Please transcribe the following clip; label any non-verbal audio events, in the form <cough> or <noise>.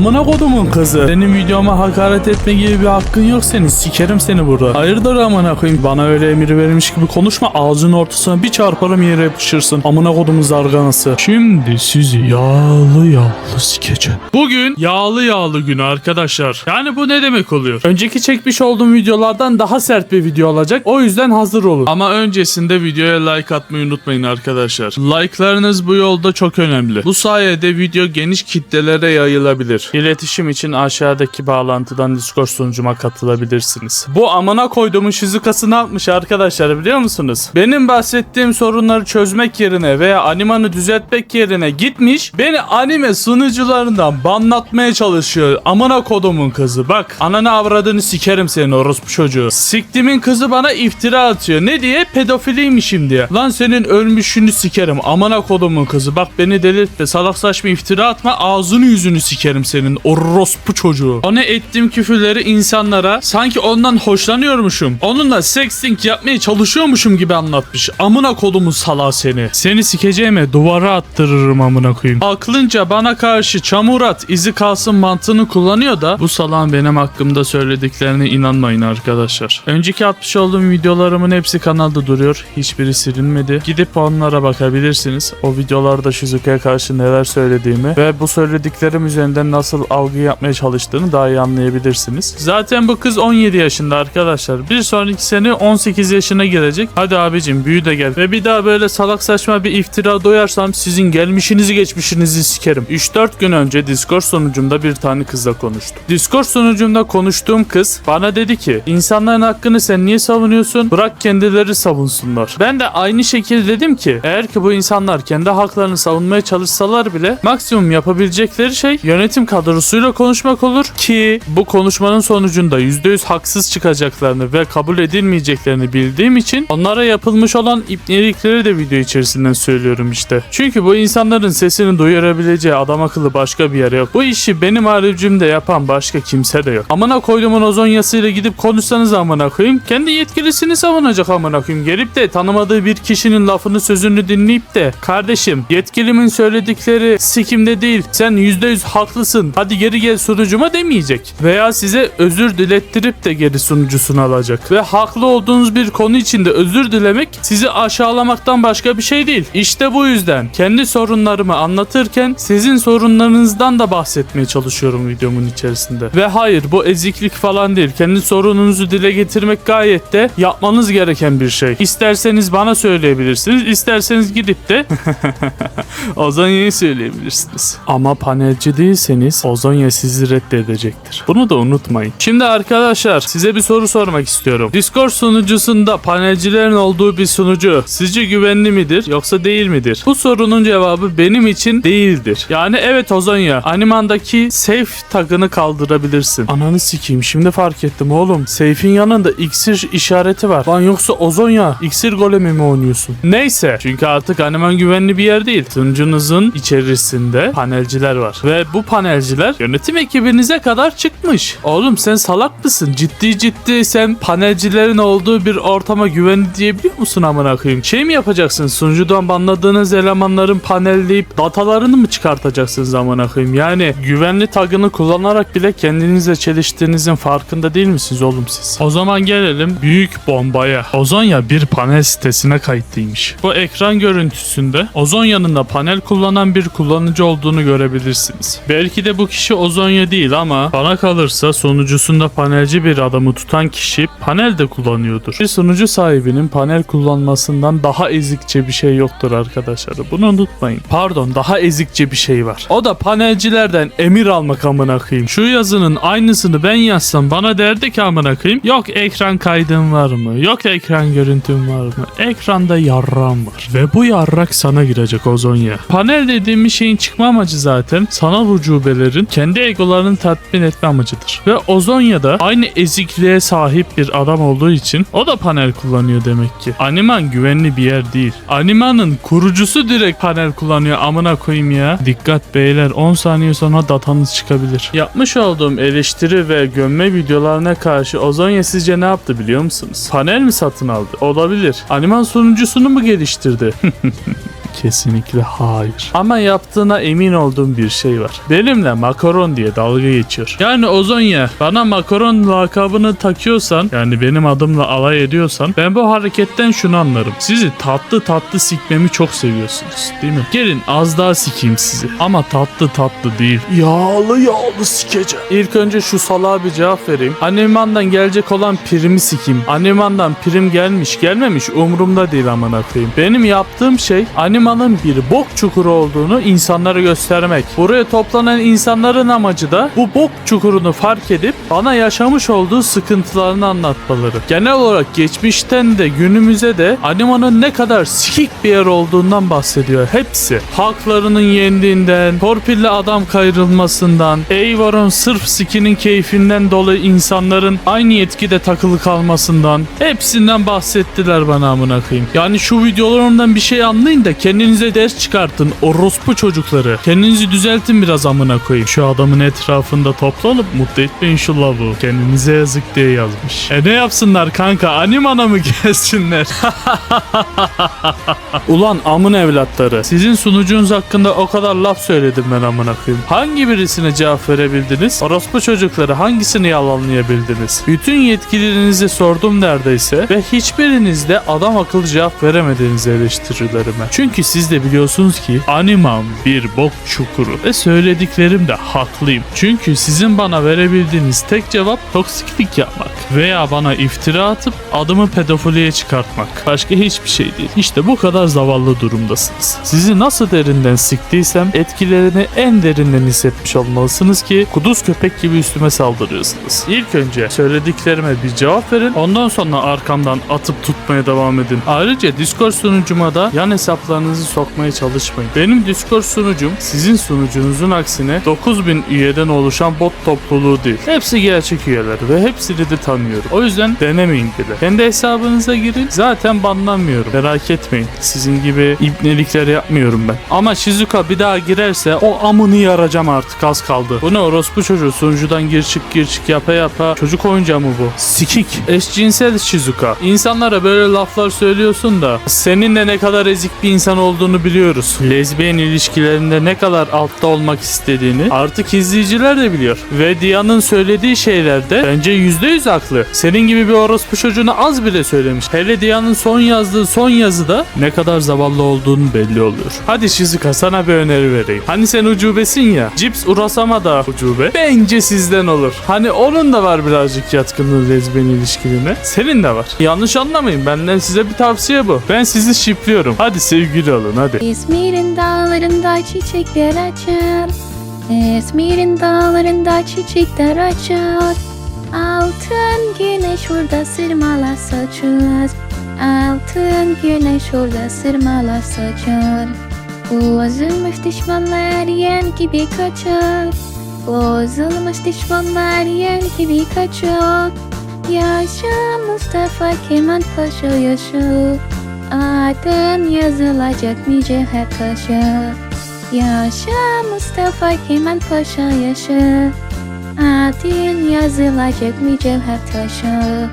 Amına kodumun kızı. Benim videoma hakaret etme gibi bir hakkın yok senin. Sikerim seni burada. Hayırdır amına koyayım. Bana öyle emir verilmiş gibi konuşma. Ağzının ortasına bir çarparım yere yapışırsın. Amına kodumun zarganası. Şimdi sizi yağlı yağlı sikeceğim. Bugün yağlı yağlı günü arkadaşlar. Yani bu ne demek oluyor? Önceki çekmiş olduğum videolardan daha sert bir video olacak. O yüzden hazır olun. Ama öncesinde videoya like atmayı unutmayın arkadaşlar. Like'larınız bu yolda çok önemli. Bu sayede video geniş kitlelere yayılabilir. İletişim için aşağıdaki bağlantıdan Discord sunucuma katılabilirsiniz. Bu amına koyduğumun şizukası ne yapmış arkadaşlar biliyor musunuz? Benim bahsettiğim sorunları çözmek yerine veya animanı düzeltmek yerine gitmiş beni anime sunucularından banlatmaya çalışıyor. Amına kodumun kızı. Bak ananı avradını sikerim senin orospu çocuğu. Siktimin kızı bana iftira atıyor. Ne diye? Pedofiliymişim diye. Lan senin ölmüşünü sikerim. Amına kodumun kızı. Bak beni delirtme. Salak saçma iftira atma. Ağzını yüzünü sikerim senin. Orospu çocuğu. O ne ettiğim küfürleri insanlara sanki ondan hoşlanıyormuşum. Onunla sexting yapmaya çalışıyormuşum gibi anlatmış. Amına kodumun salağı seni. Seni sikeceğime duvara attırırım amına koyayım. Aklınca bana karşı çamur at izi kalsın mantığını kullanıyor da bu salağın benim hakkımda söylediklerine inanmayın arkadaşlar. Önceki atmış olduğum videolarımın hepsi kanalda duruyor. Hiçbiri silinmedi. Gidip onlara bakabilirsiniz. O videolarda Shizuka'ya karşı neler söylediğimi ve bu söylediklerim üzerinden nasıl algı yapmaya çalıştığını daha iyi anlayabilirsiniz. Zaten bu kız 17 yaşında arkadaşlar. Bir sonraki sene 18 yaşına girecek. Hadi abicim büyü de gel. Ve bir daha böyle salak saçma bir iftira duyarsam sizin gelmişinizi geçmişinizi sikerim. 3-4 gün önce Discord sonucumda bir tane kızla konuştum. Discord sonucumda konuştuğum kız bana dedi ki insanların hakkını sen niye savunuyorsun? Bırak kendileri savunsunlar. Ben de aynı şekilde dedim ki eğer ki bu insanlar kendi haklarını savunmaya çalışsalar bile maksimum yapabilecekleri şey yönetim kadrosuyla konuşmak olur ki bu konuşmanın sonucunda %100 haksız çıkacaklarını ve kabul edilmeyeceklerini bildiğim için onlara yapılmış olan ipnelikleri de video içerisinden söylüyorum işte. Çünkü bu insanların sesini duyurabileceği adam akıllı başka bir yer yok. Bu işi benim haricimde yapan başka kimse de yok. Amına koyduğumun ozonyasıyla gidip konuşsanız amına koyayım. Kendi yetkilisini savunacak amına koyayım. Gelip de tanımadığı bir kişinin lafını sözünü dinleyip de kardeşim yetkilimin söyledikleri sikimde değil. Sen %100 haklısın. Hadi geri gel sunucuma demeyecek. Veya size özür dilettirip de geri sunucusunu alacak. Ve haklı olduğunuz bir konu içinde özür dilemek sizi aşağılamaktan başka bir şey değil. İşte bu yüzden kendi sorunlarımı anlatırken sizin sorunlarınızdan da bahsetmeye çalışıyorum videomun içerisinde. Ve hayır bu eziklik falan değil. Kendi sorununuzu dile getirmek gayet de yapmanız gereken bir şey. İsterseniz bana söyleyebilirsiniz. isterseniz gidip de <laughs> Ozonya'yı söyleyebilirsiniz. Ama panelci değilseniz Ozonya sizi reddedecektir. Bunu da unutmayın. Şimdi arkadaşlar size bir soru sormak istiyorum. Discord sunucusunda panelcilerin olduğu bir sunucu sizce güvenli midir yoksa değil midir? Bu sorunun cevabı benim için değildir. Yani evet Ozonya animandaki safe tagını kaldırabilirsin. Ananı sikeyim şimdi fark ettim oğlum. Safe'in yanında iksir işareti var. Lan yoksa Ozonya iksir golemi mi oynuyorsun? Neyse çünkü artık animan güvenli bir yer değil. Sunucunuzun içerisinde panelciler var. Ve bu panelciler yönetim ekibinize kadar çıkmış. Oğlum sen salak mısın? Ciddi ciddi sen panelcilerin olduğu bir ortama güvenli diyebiliyor musun amına koyayım? Şey mi yapacaksın? Sunucudan banladığınız elemanların panelleyip datalarını mı çıkartacaksınız amına koyayım? Yani güvenli tagını kullanarak bile kendinizle çeliştiğinizin farkında değil misiniz oğlum siz? O zaman gelelim büyük bombaya. Ozonya bir panel sitesine kayıtlıymış. Bu ekran görüntüsünde Ozonya'nın da panel kullanan bir kullanıcı olduğunu görebilirsiniz. Belki de bu kişi Ozonya değil ama bana kalırsa sonucusunda panelci bir adamı tutan kişi panel de kullanıyordur. Bir sunucu sahibinin panel kullanmasından daha ezikçe bir şey yoktur arkadaşlar. Bunu unutmayın. Pardon daha ezikçe bir şey var. O da panelcilerden emir almak amına koyayım. Şu yazının aynısını ben yazsam bana derdi ki amına koyayım. Yok ekran kaydın var mı? Yok ekran görüntün var mı? Ekranda yarram var. Ve bu yarrak sana girecek Ozonya. Panel dediğimiz şeyin çıkma amacı zaten sanal ucubelerin kendi egolarını tatmin etme amacıdır. Ve Ozonya'da aynı ezikliğe sahip bir adam olduğu için o da panel kullanıyor demek ki. Animan güvenli bir yer değil. Animanın kurucusu direkt panel kullanıyor amına koyayım ya. Dikkat beyler 10 saniye sonra datanız çıkabilir. Yapmış olduğum eleştiri ve gömme videolarına karşı Ozonya sizce ne yaptı biliyor musunuz? Panel mi satın aldı? Olabilir. Animan sunucusunu mu geliştirdi? <laughs> Kesinlikle hayır. Ama yaptığına emin olduğum bir şey var. Benimle makaron diye dalga geçiyor. Yani Ozonya bana makaron lakabını takıyorsan yani benim adımla alay ediyorsan ben bu hareketten şunu anlarım. Sizi tatlı tatlı sikmemi çok seviyorsunuz değil mi? Gelin az daha sikeyim sizi. Ama tatlı tatlı değil. Yağlı yağlı sikeceğim. İlk önce şu salağa bir cevap vereyim. Animandan gelecek olan primi sikeyim. Animandan prim gelmiş gelmemiş umurumda değil amına koyayım. Benim yaptığım şey animanın bir bok çukuru olduğunu insanlara göstermek. Buraya toplanan insanların amacı da bu bok çukurunu fark edip bana yaşamış olduğu sıkıntılarını anlatmaları. Genel olarak geçmişten de günümüze de animanın ne kadar sikik bir yer olduğundan bahsediyor. Hepsi. Haklarının yendiğinden, torpille adam kayrılmasından, Eivar'ın sırf sikinin keyfinden dolayı insanların aynı yetkide takılı kalmasından hepsinden bahsettiler bana amına koyayım. Yani şu videolarımdan bir şey anlayın da kendinize ders çıkartın orospu çocukları. Kendinizi düzeltin biraz amına koyayım. Şu adamın etrafında toplanıp mutlu etmeyin şu lavu. Kendinize yazık diye yazmış. E ne yapsınlar kanka animana mı <laughs> gelsinler? <laughs> Ulan amın evlatları. Sizin sunucunuz hakkında o kadar laf söyledim ben amına koyayım. Hangi birisine cevap verebildiniz? Orospu çocukları hangisini yalanlayabildiniz? Bütün yetkililerinize sordum neredeyse ve hiçbiriniz de adam akıllı cevap veremediniz eleştirilerime. Çünkü siz de biliyorsunuz ki animam bir bok çukuru ve söylediklerim de haklıyım. Çünkü sizin bana verebildiğiniz tek cevap toksiklik yapmak veya bana iftira atıp adımı pedofiliye çıkartmak. Başka hiçbir şey değil. İşte bu kadar zavallı durumdasınız. Sizi nasıl derinden siktiysem etkilerini en derinden hissetmiş olmalısınız ki kuduz köpek gibi üstüme saldırıyorsunuz. İlk önce söylediklerime bir cevap verin. Ondan sonra arkamdan atıp tutmaya devam edin. Ayrıca Discord sunucuma da yan hesaplarınızı sokmaya çalışmayın. Benim Discord sunucum sizin sunucunuzun aksine 9000 üyeden oluşan bot topluluğu değil. Hepsi gerçek üyeler ve hepsini de tanıyorum. O yüzden denemeyin bile. Kendi hesabınıza girin. Zaten banlanmıyorum. Merak etmeyin. Sizin gibi ibnelikler yapmıyorum ben. Ama Shizuka bir daha girerse o amını yaracağım artık az kaldı. Bu ne orospu çocuğu sunucudan gir çık gir çık yapa yapa. Çocuk oyuncağı mı bu? Sikik. Eşcinsel Shizuka. İnsanlara böyle laflar söylüyorsun da senin de ne kadar ezik bir insan olduğunu biliyoruz. Lezbiyen ilişkilerinde ne kadar altta olmak istediğini artık izleyiciler de biliyor. Ve Dia'nın söylediği şeylerde bence %100 haklı. Senin gibi bir orospu çocuğuna az bile söylemiş. Hele Dia'nın son yazdığı son yazıda ne kadar zavallı olduğunu belli oluyor. Hadi Shizuka sana bir öneri vereyim. Hani sen ucubesin ya. Cips Urasama da ucube. Bence sizden olur. Hani onun da var birazcık yatkınlığı lezbiyen ilişkilerine. Senin de var. Yanlış anlamayın. Benden size bir tavsiye bu. Ben sizi şipliyorum. Hadi sevgili olun hadi. İzmir'in dağlarında çiçekler açar. İzmir'in dağlarında çiçekler açar. Altın güneş orada sırmalar saçar. Altın güneş orada sırmalar saçar. Bozulmuş düşmanlar yen gibi kaçar. Bozulmuş düşmanlar yen gibi kaçar. Yaşa Mustafa Kemal Paşa yaşa Adın yazılacak mücevher taşı. Yaşa Mustafa Kemal Paşa yaşa Adın yazılacak mücevher taşı